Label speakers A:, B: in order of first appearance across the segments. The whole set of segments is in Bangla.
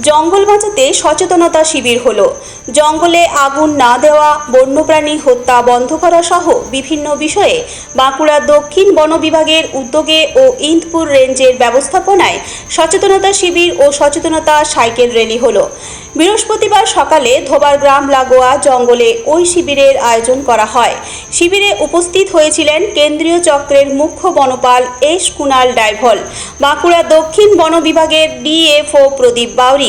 A: জঙ্গল বাঁচাতে সচেতনতা শিবির হলো। জঙ্গলে আগুন না দেওয়া, বন্যপ্রাণী হত্যা বন্ধ করা সহ বিভিন্ন বিষয়ে বাঁকুড়া দক্ষিণ বন বিভাগের উদ্যোগে ও ইন্দপুর রেঞ্জের ব্যবস্থাপনায় সচেতনতা শিবির ও সচেতনতা সাইকেল র্যালি হলো। বৃহস্পতিবার সকালে ধোবার গ্রাম লাগোয়া জঙ্গলে ওই শিবিরের আয়োজন করা হয়। শিবিরে উপস্থিত হয়েছিলেন কেন্দ্রীয় চক্রের মুখ্য বনপাল এস কুনাল ডাইভল, বাঁকুড়া দক্ষিণ বন বিভাগের ডিএফও প্রদীপ বাউরি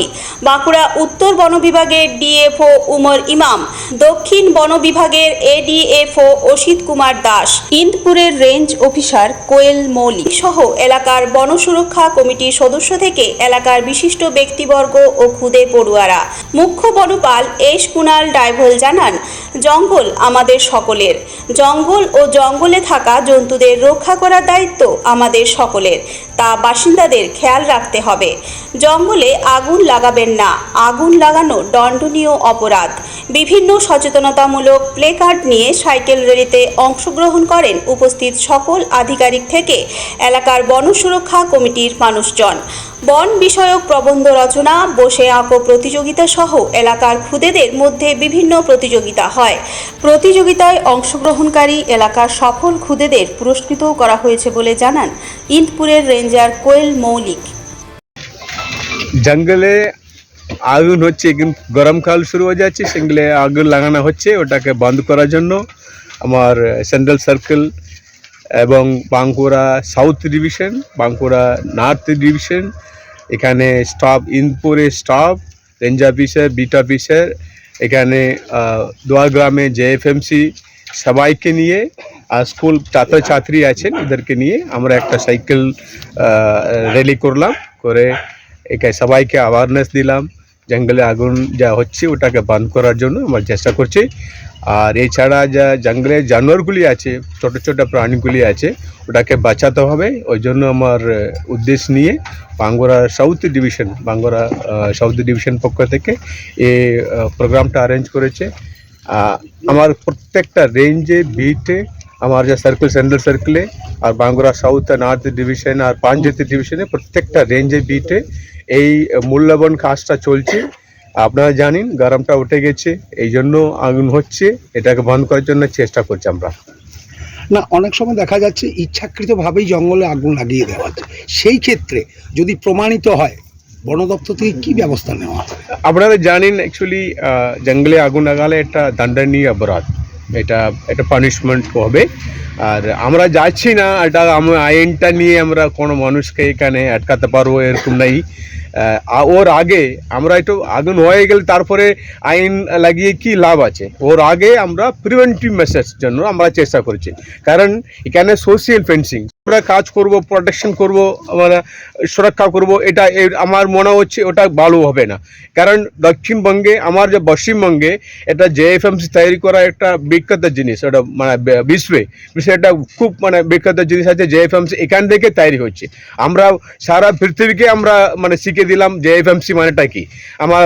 A: বাঁকুড়া উত্তর বন বিভাগের ডিএফও উমর ইমাম, দক্ষিণ বন বিভাগের এডিএফও অসিত কুমার দাস ইন্দপুরের রেঞ্জ অফিসার কোয়েল মৌলিক সহ এলাকার বন সুরক্ষা কমিটির সদস্য থেকে এলাকার বিশিষ্ট ব্যক্তিবর্গ ও খুদে পড়ুয়ারা। মুখ্য বনপাল এস কুনাল ডাইভল জানান, জঙ্গল আমাদের সকলের। জঙ্গল ও জঙ্গলে থাকা জন্তুদের রক্ষা করার দায়িত্ব আমাদের সকলের। তা বাসিন্দাদের খেয়াল রাখতে হবে। জঙ্গলে আগুন লাগাবেন না। আগুন লাগানো দণ্ডনীয় অপরাধ। বিভিন্ন সচেতনতামূলক প্লেকার্ড নিয়ে সাইকেল র্যালিতে অংশগ্রহণ করেন উপস্থিত সকল আধিকারিক থেকে এলাকার বন সুরক্ষা কমিটির মানুষজন। বন বিষয়ক প্রবন্ধ রচনা, বসে আঁকো প্রতিযোগিতা সহ এলাকার খুদেদের মধ্যে বিভিন্ন প্রতিযোগিতা হয়। প্রতিযোগিতায় অংশগ্রহণকারী এলাকার সফল খুদেদের পুরস্কৃতও করা হয়েছে বলে জানান ইন্দপুরের রেঞ্জার কোয়েল মৌলিক।
B: জঙ্গলে আগুন হচ্ছে কিন্তু গরমকাল শুরু হয়ে যাচ্ছে, সেগুলো আগুন লাগানো হচ্ছে, ওটাকে বন্ধ করার জন্য আমার সেন্ট্রাল সার্কেল এবং Bankura south division Bankura north division এখানে staff ইনপুরে staff range officer beat officer এখানে দোয়াগ্রামে জেএফএমসি সবাইকে নিয়ে, আর স্কুল ছাত্রছাত্রী আছেন, এদেরকে নিয়ে আমরা একটা সাইকেল র্যালি করলাম, করে একে সবাইকে অ্যাওয়ারনেস দিলাম, জঙ্গলে আগুন যা হচ্ছে ওটাকে বন্ধ করার জন্য আমরা চেষ্টা করছি। আর এছাড়া যা জঙ্গলে জানোয়ারগুলি আছে, ছোট ছোট প্রাণীগুলি আছে, ওটাকে বাঁচাতে হবে। ওই জন্য আমার উদ্দেশ্য নিয়ে Bankura south division, Bankura south division পক্ষ থেকে এই প্রোগ্রামটা অ্যারেঞ্জ করেছে। আমার প্রত্যেকটা রেঞ্জে বিটে আমার যা সার্কেল সেন্ট্রাল সার্কেলে আর বাঙ্গুরা সাউথ নর্থ ডিভিশন আর পাঞ্জেতি ডিভিশনে প্রত্যেকটা রেঞ্জে বিটে এই মূল্যবান কাজটা চলছে। আপনারা জানেন গরমটা উঠে গেছে এই জন্য আগুন হচ্ছে এটাকে বন্ধ করার জন্য চেষ্টা করছি আমরা।
C: না অনেক সময় দেখা যাচ্ছে ইচ্ছাকৃতভাবেই জঙ্গলে আগুন লাগিয়ে দেওয়া হচ্ছে। সেই ক্ষেত্রে যদি প্রমাণিত হয় বন দপ্তর থেকে কী ব্যবস্থা নেওয়া
B: আপনারা জানেন অ্যাকচুয়ালি জঙ্গলে আগুন লাগালে একটা দণ্ডনীয় অপরাধ। এটা এটা পানিশমেন্ট হবে। আর আমরা যাচ্ছি না এটা আমরা আইনটা নিয়ে আমরা কোনো মানুষকে এখানে আটকাতে পারব এরকম নাই। ওর আগে আমরা একটু আগুন হয়ে গেলে তারপরে আইন লাগিয়ে কি লাভ আছে? ওর আগে আমরা প্রিভেন্টিভ মেসেজ জন্য আমরা চেষ্টা করছি। কারণ এখানে সোশিয়াল ফেন্সিং আমরা কাজ করব প্রোটেকশন করব আমরা সুরক্ষা করব, এটা আমার মনে হচ্ছে ওটা ভালো হবে না। কারণ দক্ষিণবঙ্গে, আমার যে পশ্চিমবঙ্গে, এটা জেএফএমসি তৈরি করা একটা বিখ্যাত জিনিস, ওটা মানে বিশ্বে বিশ্বে এটা খুব মানে বিখ্যাত জিনিস আছে জেএফএমসি এখান থেকে তৈরি হচ্ছে। আমরা সারা পৃথিবীকে আমরা মানে শিখে দিলাম জেএফএমসি মানেটা কি। আমার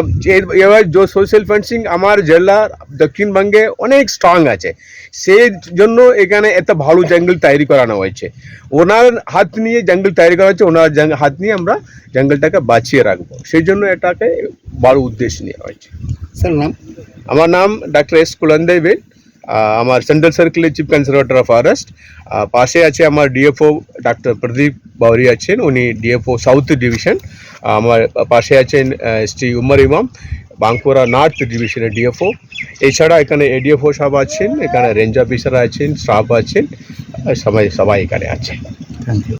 B: এবার সোশ্যাল ফেন্সিং আমার জেলার দক্ষিণবঙ্গে অনেক স্ট্রং আছে। সেই জন্য এখানে এত ভালো জঙ্গল তৈরি করানো হয়েছে। ওনার হাত নিয়ে জঙ্গল তৈরি করা হচ্ছে ওনার হাত নিয়ে আমরা জঙ্গলটাকে বাঁচিয়ে রাখব। সেই জন্য এটাকে বড় উদ্দেশ্য নেওয়া হয়েছে।
C: স্যার নাম?
B: আমার নাম ডাক্তার এস কুলন্দে বেদ আমার সেন্ট্রাল সার্কেলের চিফ কনজারভেটর অফ ফরেস্ট পাশে আছে আমার ডিএফও ডাক্তার প্রদীপ বাউরি আছেন উনি ডিএফও সাউথ ডিভিশন আমার পাশে আছেন শ্রী উমর ইমাম বাঁকুড়া নর্থ ডিভিশনের ডিএফও এছাড়া এখানে এডিএফও সব আছেন এখানে রেঞ্জ অফিসার আছেন স্টাফ আছেন। সবাই সবাই এখানে আছে।
C: Thank you